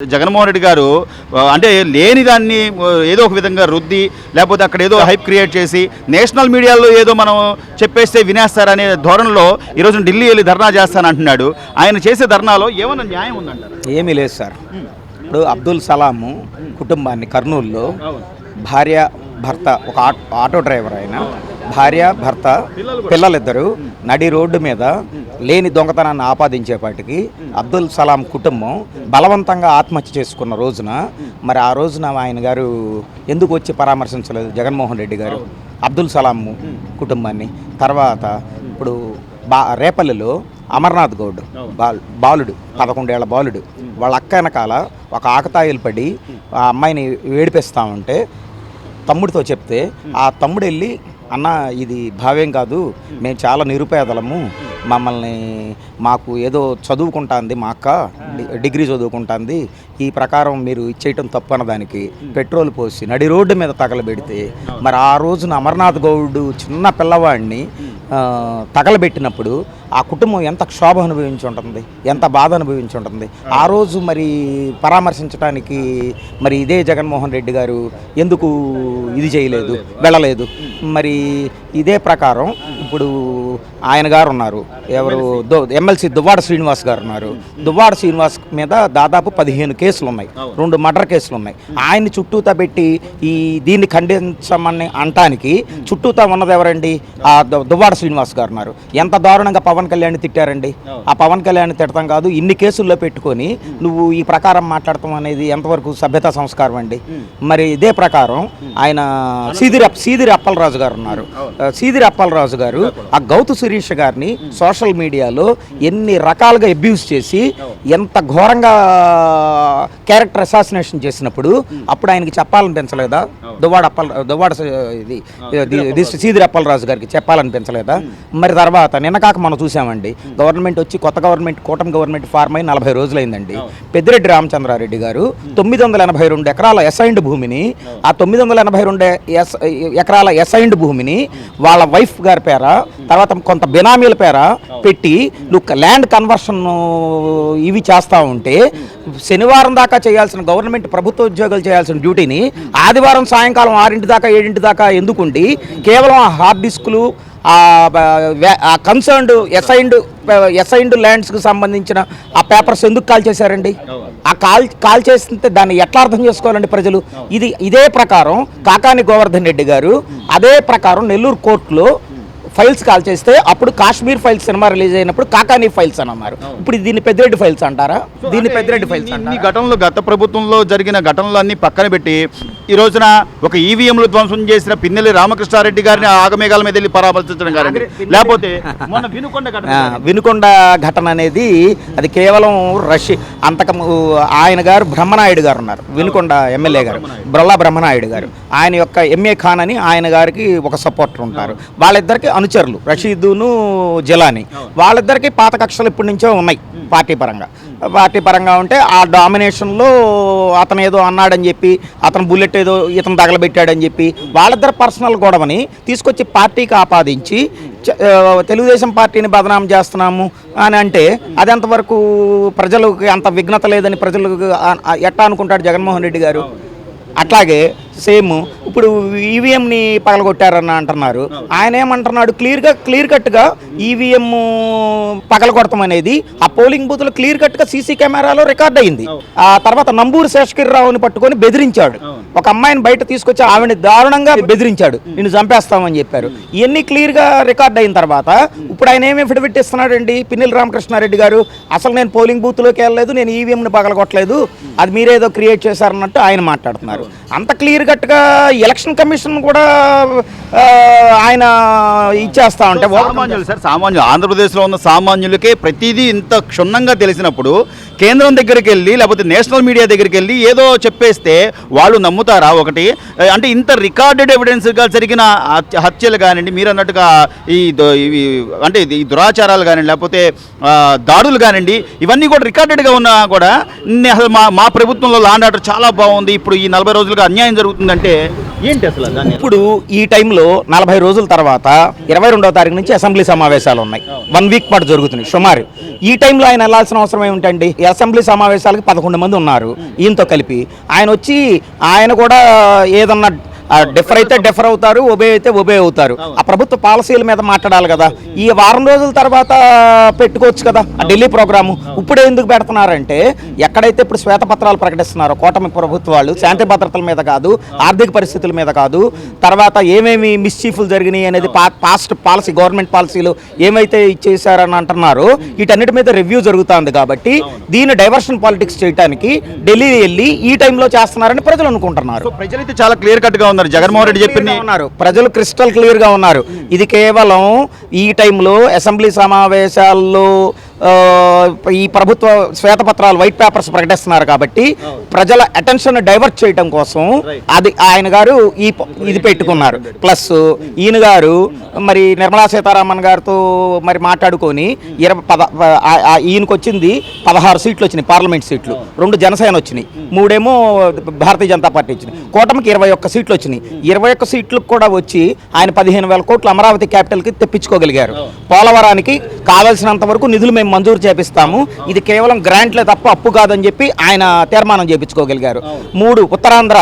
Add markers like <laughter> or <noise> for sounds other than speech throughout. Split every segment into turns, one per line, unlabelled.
జగన్మోహన్ రెడ్డి గారు అంటే లేని దాన్ని ఏదో ఒక విధంగా రుద్ది లేకపోతే అక్కడ ఏదో హైప్ క్రియేట్ చేసి నేషనల్ మీడియాలో ఏదో మనం చెప్పేస్తే వినేస్తారనే ధోరణిలో ఈరోజు ఢిల్లీ వెళ్ళి ధర్నా చేస్తానంటున్నాడు. ఆయన చేసే ధర్నాలో ఏమన్నా న్యాయం ఉందంటారు?
ఏమీ లేదు సార్. ఇప్పుడు అబ్దుల్ సలాము కుటుంబాన్ని కర్నూలులో భార్య భర్త ఒక ఆటో డ్రైవర్ ఆయన భార్య భర్త పిల్లలిద్దరు నడి రోడ్డు మీద లేని దొంగతనాన్ని ఆపాదించేపాటికి అబ్దుల్ సలాం కుటుంబం బలవంతంగా ఆత్మహత్య చేసుకున్న రోజున మరి ఆ రోజున ఆయన గారు ఎందుకు వచ్చి పరామర్శించలేదు జగన్మోహన్ రెడ్డి గారు? అబ్దుల్ సలాం కుటుంబాన్ని. తర్వాత ఇప్పుడు బా రేపల్లిలో అమర్నాథ్ గౌడ్ బాల్ బాలుడు పదకొండేళ్ళ బాలుడు. వాళ్ళ అక్క వెనకాల ఒక ఆకతాయిలు పడి ఆ అమ్మాయిని ఏడిపిస్తా ఉంటే తమ్ముడితో చెప్తే ఆ తమ్ముడు వెళ్ళి అన్న ఇది భావ్యం కాదు. మేము చాలా నిరుపేదలము. మమ్మల్ని మాకు ఏదో చదువుకుంటాంది మా అక్క డిగ్రీ చదువుకుంటాంది. ఈ ప్రకారం మీరు ఇచ్చేయటం తప్పు అన్నదానికి పెట్రోల్ పోసి నడి రోడ్డు మీద తగలబెడితే మరి ఆ రోజున అమర్నాథ్ గౌడ్ చిన్న పిల్లవాడిని తగలబెట్టినప్పుడు ఆ కుటుంబం ఎంత క్షోభ అనుభవించి ఉంటుంది ఎంత బాధ అనుభవించి ఉంటుంది. ఆ రోజు మరి పరామర్శించడానికి మరి ఇదే జగన్మోహన్ రెడ్డి గారు ఎందుకు ఇది చేయలేదు వెళ్ళలేదు? మరి ఇదే ప్రకారం ఇప్పుడు ఆయన గారు ఉన్నారు ఎవరు? దో ఎమ్మెల్సీ దువ్వాడ శ్రీనివాస్ గారు ఉన్నారు. దువ్వాడ శ్రీనివాస్ మీద దాదాపు పదిహేను కేసులు ఉన్నాయి రెండు మర్డర్ కేసులు ఉన్నాయి. ఆయన్ని చుట్టూతా పెట్టి ఈ దీన్ని ఖండించమని అంటానికి చుట్టూతా ఉన్నది ఎవరండి? ఆ దు- దువ్వాడ శ్రీనివాస్ గారు ఉన్నారు. ఎంత దారుణంగా పవన్ కళ్యాణ్ తిట్టారండి. ఆ పవన్ కళ్యాణ్ తిడతాం కాదు ఇన్ని కేసుల్లో పెట్టుకొని నువ్వు ఈ ప్రకారం మాట్లాడటం అనేది ఎంతవరకు సభ్యతా సంస్కారం అండి? మరి ఇదే ప్రకారం ఆయన సీదిరి సీదిరి అప్పలరాజు గారు ఉన్నారు. సీదిరి అప్పలరాజు గారు ఆ గౌతు శిరీష్ గారిని సోషల్ మీడియాలో ఎన్ని రకాలుగా అబ్యూస్ చేసి ఎంత ఘోరంగా క్యారెక్టర్ అసాసినేషన్ చేసినప్పుడు అప్పుడు ఆయనకి చెప్పాలనిపించలేదా? దువ్వాడ అప్పల్ దువ్వాడ ఇది సీదిరి అప్పలరాజు గారికి చెప్పాలనిపించలేదా? మరి తర్వాత నిన్న కాక మనం చూసామండి గవర్నమెంట్ వచ్చి కొత్త గవర్నమెంట్ కూటమి గవర్నమెంట్ ఫార్మ్ అయి నలభై రోజులైందండి. పెద్దిరెడ్డి రామచంద్రారెడ్డి గారు తొమ్మిది వందల ఎనభై రెండు ఎకరాల ఎసైన్డ్ భూమిని ఆ తొమ్మిది వందల ఎనభై రెండు ఎస్ ఎకరాల ఎసైన్డ్ భూమిని వాళ్ళ వైఫ్ గారి పేర తర్వాత కొంత బినామీల పేర పెట్టి నువ్వు ల్యాండ్ కన్వర్షన్ ఇవి చేస్తా ఉంటే శనివారం దాకా చేయాల్సిన గవర్నమెంట్ ప్రభుత్వ ఉద్యోగాలు చేయాల్సిన డ్యూటీని ఆదివారం సాయంకాలం ఆరింటి దాకా ఏడింటి దాకా ఎందుకుండి కేవలం ఆ హార్డ్ డిస్కులు కన్సర్న్డ్ ఎసైన్డ్ ఎసైన్డ్ ల్యాండ్స్కి సంబంధించిన ఆ పేపర్స్ ఎందుకు కాల్ చేశారండి? ఆ కాల్ కాల్ చేస్తుంటే దాన్ని ఎట్లా అర్థం చేసుకోవాలండి ప్రజలు? ఇది ఇదే ప్రకారం కాకాని గోవర్ధన్ రెడ్డి గారు అదే ప్రకారం నెల్లూరు కోర్టులో ఫైల్స్ కాల్ చేస్తే అప్పుడు కాశ్మీర్ ఫైల్స్ సినిమా రిలీజ్ అయినప్పుడు కాకాని ఫైల్స్ అని అన్నారు. ఇప్పుడు దీన్ని పెద్దిరెడ్డి ఫైల్స్ అంటారా? దీన్ని పెద్దిరెడ్డి ఫైల్స్ అంటారా?
ఘటనలు గత ప్రభుత్వంలో జరిగిన ఘటనలు అన్ని పక్కన పెట్టి ఈ రోజున ఒక ఈవీఎంలు ధ్వంసం చేసిన పిన్నెల్లి రామకృష్ణారెడ్డి గారిని ఆగమేఘాల మీద వెళ్ళి పరామర్శించడం గారండి లేకపోతే <laughs> మొన్న వినుకొండ ఘటన
ఆ, వినుకొండ ఘటన అనేది అది కేవలం రష్య అంతకు ఆయన గారు బ్రహ్మనాయుడు గారు ఉన్నారు. వినుకొండ ఎమ్మెల్యే గారు. బ్రల్లా బ్రహ్మనాయుడు గారు. ఆయన యొక్క ఎంఏ ఖాన్ అని ఆయన గారికి ఒక సపోర్టర్ ఉంటారు. వాళ్ళిద్దరికి అనుచరులు రషీదును జిలాని. వాళ్ళిద్దరికి పాత కక్షలు ఇప్పటి నుంచో ఉన్నాయి. పార్టీ పరంగా. పార్టీ పరంగా ఉంటే ఆ డామినేషన్లో అతను ఏదో అన్నాడని చెప్పి అతను బుల్లెట్ ఏదో ఇతను తగలబెట్టాడని చెప్పి వాళ్ళిద్దరు పర్సనల్ గొడవని తీసుకొచ్చి పార్టీకి ఆపాదించి తెలుగుదేశం పార్టీని బదనాం చేస్తున్నాము అని అంటే అది ఎంతవరకు ప్రజలకు అంత విఘ్నత లేదని ప్రజలకు ఎట్టా అనుకుంటాడు జగన్మోహన్ రెడ్డి గారు? అట్లాగే సేమ్ ఇప్పుడు ఈవీఎంని పగలగొట్టారని అంటున్నారు. ఆయన ఏమంటున్నాడు? క్లియర్గా క్లియర్ కట్గా ఈవీఎం పగలగొడతాం అనేది ఆ పోలింగ్ బూత్లో క్లియర్ కట్గా సీసీ కెమెరాలో రికార్డ్ అయింది. ఆ తర్వాత నంబూరు శేషగిరిరావుని పట్టుకొని బెదిరించాడు. ఒక అమ్మాయిని బయట తీసుకొచ్చి ఆవిడని దారుణంగా బెదిరించాడు. నిన్ను చంపేస్తామని చెప్పారు. ఇవన్నీ క్లియర్గా రికార్డ్ అయిన తర్వాత ఇప్పుడు ఆయన ఏమి ఎఫిడవిట్ ఇస్తున్నాడండి పిన్నెల రామకృష్ణారెడ్డి గారు అసలు నేను పోలింగ్ బూత్లోకి వెళ్ళలేదు నేను ఈవీఎంని పగలగొట్టలేదు అది మీరేదో క్రియేట్ చేశారన్నట్టు ఆయన మాట్లాడుతున్నారు. అంత క్లియర్ కట్గా ఎలక్షన్ కమిషన్ కూడా ఆయన ఇచ్చేస్తా ఉంటే
సామాన్యులు సార్ సామాన్యులు ఆంధ్రప్రదేశ్లో ఉన్న సామాన్యులకే ప్రతిదీ ఇంత క్షుణ్ణంగా తెలిసినప్పుడు కేంద్రం దగ్గరికి వెళ్ళి లేకపోతే నేషనల్ మీడియా దగ్గరికి వెళ్ళి ఏదో చెప్పేస్తే వాళ్ళు నమ్ము నమ్ముతారా? ఒకటి అంటే ఇంత రికార్డెడ్ ఎవిడెన్స్గా జరిగిన హత్య- హత్యలు కానివ్వండి మీరు అన్నట్టుగా ఈ అంటే ఈ దురాచారాలు కానివ్వండి లేకపోతే దాడులు కానివ్వండి ఇవన్నీ కూడా రికార్డెడ్గా ఉన్నా కూడా అసలు మా మా ప్రభుత్వంలో లాండ్ ఆర్డర్ చాలా బాగుంది. ఇప్పుడు ఈ నలభై రోజులుగా అన్యాయం జరుగుతుందంటే ఏంటి అసలు
ఇప్పుడు ఈ టైంలో నలభై రోజుల తర్వాత ఇరవై రెండవ తారీఖు నుంచి అసెంబ్లీ సమావేశాలు ఉన్నాయి. వన్ వీక్ పాటు జరుగుతున్నాయి. సుమారు. ఈ టైంలో ఆయన వెళ్ళాల్సిన అవసరం ఏమిటండి? అసెంబ్లీ సమావేశాలకి పదకొండు మంది ఉన్నారు. ఈయనతో కలిపి. ఆయన వచ్చి ఆయన కూడా ఏదన్నా డిఫర్ అయితే డిఫర్ అవుతారు ఒబే అయితే ఒబే అవుతారు. ఆ ప్రభుత్వ పాలసీల మీద మాట్లాడాలి కదా. ఈ వారం రోజుల తర్వాత పెట్టుకోవచ్చు కదా ఆ ఢిల్లీ ప్రోగ్రాము. ఇప్పుడు ఎందుకు పెడుతున్నారంటే ఎక్కడైతే ఇప్పుడు శ్వేతపత్రాలు ప్రకటిస్తున్నారో కూటమి ప్రభుత్వాలు శాంతి భద్రతల మీద కాదు ఆర్థిక పరిస్థితుల మీద కాదు తర్వాత ఏమేమి మిస్చీఫ్లు జరిగినాయి అనేది పా పాస్ట్ పాలసీ గవర్నమెంట్ పాలసీలు ఏమైతే ఇచ్చేసారని అంటున్నారో వీటన్నిటి మీద రివ్యూ జరుగుతుంది కాబట్టి దీన్ని డైవర్షన్ పాలిటిక్స్ చేయడానికి ఢిల్లీ వెళ్ళి ఈ టైంలో చేస్తున్నారని ప్రజలు అనుకుంటున్నారు.
ప్రజలైతే చాలా క్లియర్ కట్గా ఉన్నారు. జగన్మోహన్ రెడ్డి చెప్పింది
క్లియర్గా ఉన్నారు. ప్రజలు క్రిస్టల్ క్లియర్గా ఉన్నారు. ఇది కేవలం ఈ టైంలో అసెంబ్లీ సమావేశాల్లో ఈ ప్రభుత్వ శ్వేతపత్రాలు వైట్ పేపర్స్ ప్రకటిస్తున్నారు కాబట్టి ప్రజల అటెన్షన్ డైవర్ట్ చేయడం కోసం అది ఆయన గారు ఈ ఇది పెట్టుకున్నారు. ప్లస్ ఈయన గారు మరి నిర్మలా సీతారామన్ గారితో మరి మాట్లాడుకొని ఇరవై పద ఈయనకు వచ్చింది పదహారు సీట్లు వచ్చినాయి పార్లమెంట్ సీట్లు. రెండు జనసేన వచ్చినాయి. మూడేమో భారతీయ జనతా పార్టీ వచ్చినాయి. కూటమికి ఇరవై ఒక్క సీట్లు వచ్చినాయి. ఇరవై ఒక్క సీట్లకు కూడా వచ్చి ఆయన పదిహేను వేల కోట్లు అమరావతి క్యాపిటల్కి తెప్పించుకోగలిగారు. పోలవరానికి కావాల్సినంత వరకు నిధులు మేము మంజూరు చేపిస్తాము. ఇది కేవలం గ్రాంట్లే తప్ప అప్పు కాదని చెప్పి ఆయన తీర్మానం చేపించుకోగలిగారు. మూడు ఉత్తరాంధ్ర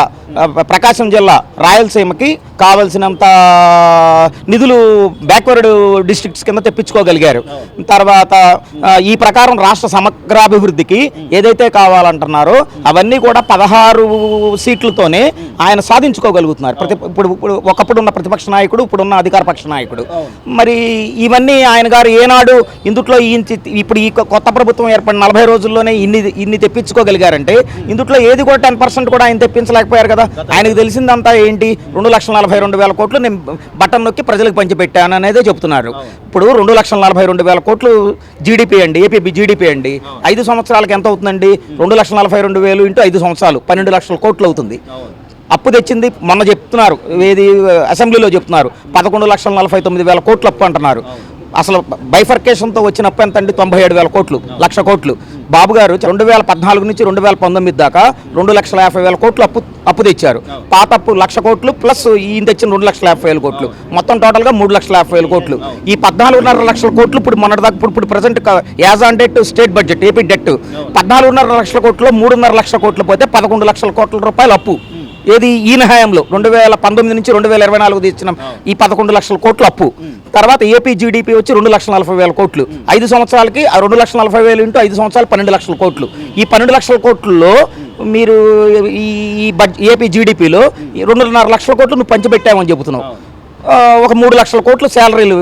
ప్రకాశం జిల్లా రాయలసీమకి కావలసినంత నిధులు బ్యాక్వర్డ్ డిస్ట్రిక్ట్స్ కింద తెప్పించుకోగలిగారు. తర్వాత ఈ ప్రకారం రాష్ట్ర సమగ్రాభివృద్ధికి ఏదైతే కావాలంటున్నారో అవన్నీ కూడా పదహారు సీట్లతోనే ఆయన సాధించుకోగలుగుతున్నారు. ప్రతి ఇప్పుడు ఇప్పుడు ఒకప్పుడు ఉన్న ప్రతిపక్ష నాయకుడు ఇప్పుడున్న అధికార పక్ష నాయకుడు. మరి ఇవన్నీ ఆయన గారు ఏనాడు ఇందుట్లో ఈ ఇప్పుడు ఈ కొత్త ప్రభుత్వం ఏర్పడిన నలభై రోజుల్లోనే ఇన్ని ఇన్ని తెప్పించుకోగలిగారంటే ఇందుట్లో ఏది కూడా టెన్ పర్సెంట్ కూడా ఆయన తెప్పించలేకపోయారు కదా. ఆయనకు తెలిసిందంతా ఏంటి? రెండు లక్షల నలభై రెండు వేల కోట్లు నేను బటన్ నొక్కి ప్రజలకు పంచిపెట్టాను అనేదే చెప్తున్నారు. ఇప్పుడు రెండు లక్షల నలభై రెండు వేల కోట్లు జీడిపి అండి ఏపీ జీడిపి అండి. ఐదు సంవత్సరాలకు ఎంత అవుతుందండి? రెండు లక్షల నలభై రెండు వేలు ఇంటూ ఐదు సంవత్సరాలు పన్నెండు లక్షల కోట్లు అవుతుంది. అప్పు తెచ్చింది మొన్న చెప్తున్నారు ఏది అసెంబ్లీలో చెప్తున్నారు పదకొండు లక్షల నలభై తొమ్మిది వేల కోట్లు అప్పు అంటున్నారు. అసలు బైఫర్కేషన్తో వచ్చిన అప్పు ఎంత అండి తొంభై ఏడు వేల కోట్లు లక్ష కోట్లు. బాబు గారు రెండు వేల పద్నాలుగు నుంచి రెండు వేల పంతొమ్మిది దాకా రెండు లక్షల యాభై వేల కోట్లు అప్పు అప్పు తెచ్చారు. పాత అప్పు లక్ష కోట్లు ప్లస్ ఈయన తెచ్చిన రెండు లక్షల యాభై వేల కోట్లు. మొత్తం టోటల్గా మూడు లక్షల యాభై వేల కోట్లు. ఈ పద్నాలుగున్నర లక్షల కోట్లు ఇప్పుడు మొన్నటి దాకా ఇప్పుడు ఇప్పుడు present as on debt state budget AP debt. పద్నాలుగున్నర లక్షల కోట్లు మూడున్నర లక్షల కోట్లు పోతే పదకొండు లక్షల కోట్ల రూపాయలు అప్పు. ఏది ఈయన హయాంలో రెండు వేల పంతొమ్మిది నుంచి రెండు వేల ఇరవై నాలుగు తెచ్చిన ఈ పదకొండు లక్షల కోట్ల అప్పు. తర్వాత ఏపీ జీడిపి వచ్చి రెండు లక్షల నలభై వేల కోట్లు. ఐదు సంవత్సరాలకి ఆ రెండు లక్షల నలభై వేలు ఇంటూ ఐదు సంవత్సరాలు పన్నెండు లక్షల కోట్లు. ఈ పన్నెండు లక్షల కోట్లలో మీరు ఈ ఈ బడ్జెట్ ఏపీ జీడిపిలో రెండున్నర లక్షల కోట్లు నువ్వు పంచిపెట్టామని చెబుతున్నావు. ఒక మూడు లక్షల కోట్లు శాలరీలు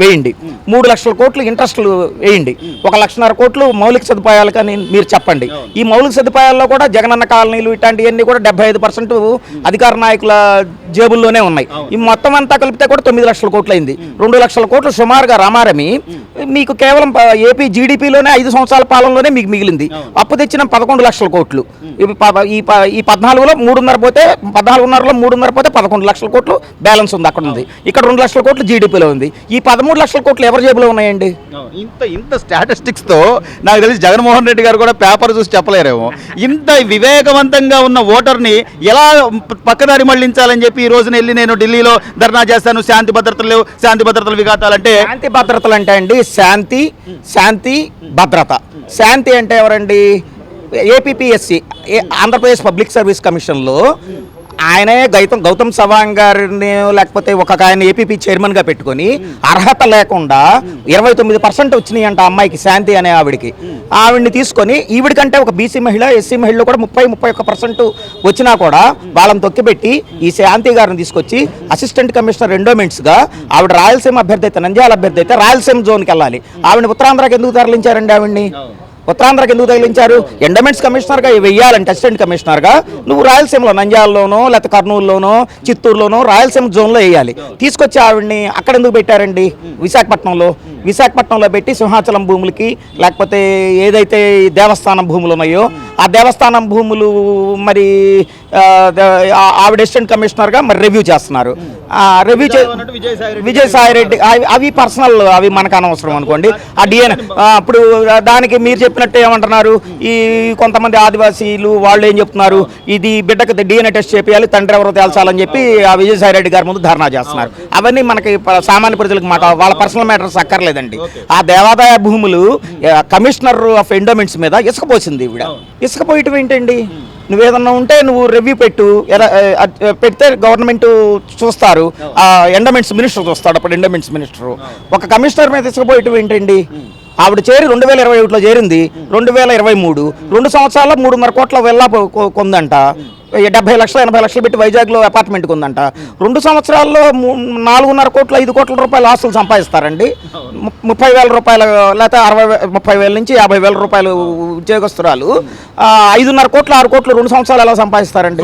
వేయండి. మూడు లక్షల కోట్లు ఇంట్రెస్ట్లు వేయండి. ఒక లక్షన్నర కోట్లు మౌలిక సదుపాయాలు కానీ మీరు చెప్పండి. ఈ మౌలిక సదుపాయాల్లో కూడా జగనన్న కాలనీలు ఇట్లాంటివన్నీ కూడా డెబ్బై ఐదు పర్సెంట్ అధికార నాయకుల జేబుల్లోనే ఉన్నాయి. ఈ మొత్తం అంతా కలిపితే కూడా తొమ్మిది లక్షల కోట్లు అయింది. రెండు లక్షల కోట్లు సుమారుగా రామారమి. మీకు కేవలం ఏపీ జీడిపిలోనే ఐదు సంవత్సరాల పాలనలోనే మీకు మిగిలింది. అప్పు తెచ్చిన పదకొండు లక్షల కోట్లు. ఈ ఈ పద్నాలుగులో మూడున్నర పోతే పద్నాలుగున్నరలో మూడున్నర పోతే పదకొండు లక్షల కోట్లు బ్యాలెన్స్ ఉంది అక్కడ ఉంది. ఇక్కడ రెండు లక్షల కోట్లు జీడిపిలో ఉంది. ఈ పదమూడు లక్షల కోట్లు ఎవరి జేబులో ఉన్నాయండి?
ఇంత ఇంత స్టాటిస్టిక్స్తో నాకు తెలిసి జగన్మోహన్ రెడ్డి గారు కూడా పేపర్ చూసి చెప్పలేరేమో. ఇంత వివేకవంతంగా ఉన్న ఓటర్ని ఎలా పక్కదారి మళ్ళించాలని చెప్పి ఈ రోజున వెళ్ళి నేను ఢిల్లీలో ధర్నా చేస్తాను శాంతి భద్రతలు శాంతి భద్రతలు విఘాతాలంటే
శాంతి భద్రతలు అంటే అండి శాంతి శాంతి భద్రత. శాంతి అంటే ఎవరండి? ఏపీఎస్సి ఆంధ్రప్రదేశ్ పబ్లిక్ సర్వీస్ కమిషన్లో ఆయనే గౌతమ్ గౌతమ్ సవాంగ్ గారిని లేకపోతే ఒక ఆయన ఏపీపీ చైర్మన్గా పెట్టుకొని అర్హత లేకుండా ఇరవై తొమ్మిది పర్సెంట్ వచ్చినాయి అంట అమ్మాయికి శాంతి అనే ఆవిడికి. ఆవిడ్ని తీసుకొని ఈవిడికంటే ఒక బీసీ మహిళ ఎస్సీ మహిళలు కూడా ముప్పై ముప్పై ఒక్క పర్సెంట్ వచ్చినా కూడా వాళ్ళని తొక్కిపెట్టి ఈ శాంతి గారిని తీసుకొచ్చి అసిస్టెంట్ కమిషనర్ ఎండోమెంట్స్గా ఆవిడ రాయలసీమ అభ్యర్థి అయితే నంద్యాల అభ్యర్థి అయితే రాయలసీమ జోన్కి వెళ్ళాలి. ఆవిడ ఉత్తరాంధ్రకి ఎందుకు తరలించారండి ఆవిడ్ని? ఉత్తరాంధ్రకి ఎందుకు తగిలించారు? ఎండమెంట్స్ కమిషనర్గా వెయ్యాలంటే అసిస్టెంట్ కమిషనర్గా. నువ్వు రాయలసీమలో నంజాల్లోనో లేకపోతే కర్నూలులోనో చిత్తూరులోనో రాయలసీమ జోన్లో వేయాలి. తీసుకొచ్చి ఆవిడ్ని అక్కడ ఎందుకు పెట్టారండి? విశాఖపట్నంలో. విశాఖపట్నంలో పెట్టి సింహాచలం భూములకి లేకపోతే ఏదైతే దేవస్థానం భూములు ఉన్నాయో ఆ దేవస్థానం భూములు మరి ఆవిడ అసిస్టెంట్ కమిషనర్గా మరి రివ్యూ చేస్తున్నారు. రివ్యూ చే
అన్నట్టు విజయసాయి రెడ్డి
విజయసాయి రెడ్డి అవి- అవి పర్సనల్ అవి మనకు అనవసరం అనుకోండి. ఆ డిఎన్ అప్పుడు దానికి మీరు చెప్పినట్టు ఏమంటున్నారు? ఈ కొంతమంది ఆదివాసీలు వాళ్ళు ఏం చెప్తున్నారు? ఇది బిడ్డకు డిఎన్ఏ టెస్ట్ చేపియాలి తండ్రి ఎవరో తేల్చాలని చెప్పి ఆ విజయసాయి రెడ్డి గారి ముందు ధర్నా చేస్తున్నారు. అవన్నీ మనకి సామాన్య ప్రజలకు మాట వాళ్ళ పర్సనల్ మ్యాటర్స్ అక్కర్లేదండి. ఆ దేవాదాయ భూములు కమిషనర్ ఆఫ్ ఎండోమెంట్స్ మీద ఇసుక పోసింది ఈవిడ. ఇసుక పోయటం ఏంటండి? నువ్వేదన్నా ఉంటే నువ్వు రివ్యూ పెట్టు. ఎలా పెడితే గవర్నమెంట్ చూస్తారు. ఆ ఎండోమెంట్స్ మినిస్టర్ చూస్తాడు. అప్పుడు ఎండోమెంట్స్ మినిస్టర్ ఒక కమిషనర్ మీద తీసుకుపోయటం ఏంటండి? ఆవిడ చేరి రెండు వేల ఇరవై ఒకటిలో చేరింది. రెండు వేల ఇరవై మూడు. రెండు సంవత్సరాల్లో మూడున్నర కోట్ల వెళ్ళ కొందంట. డెబ్బై లక్షలు ఎనభై లక్షలు పెట్టి వైజాగ్లో అపార్ట్మెంట్ ఉందంట రెండు సంవత్సరాల్లో మూ- నాలుగున్నర కోట్ల ఐదు కోట్ల రూపాయలు ఆస్తులు సంపాదిస్తారండి. ము- ముప్పై వేల రూపాయలు లేకపోతే అరవై ముప్పై వేల నుంచి యాభై వేల రూపాయలు ఉద్యోగస్తురాలు. ఐదున్నర కోట్లు ఆరు కోట్లు రెండు సంవత్సరాలు ఎలా సంపాదిస్తారండి?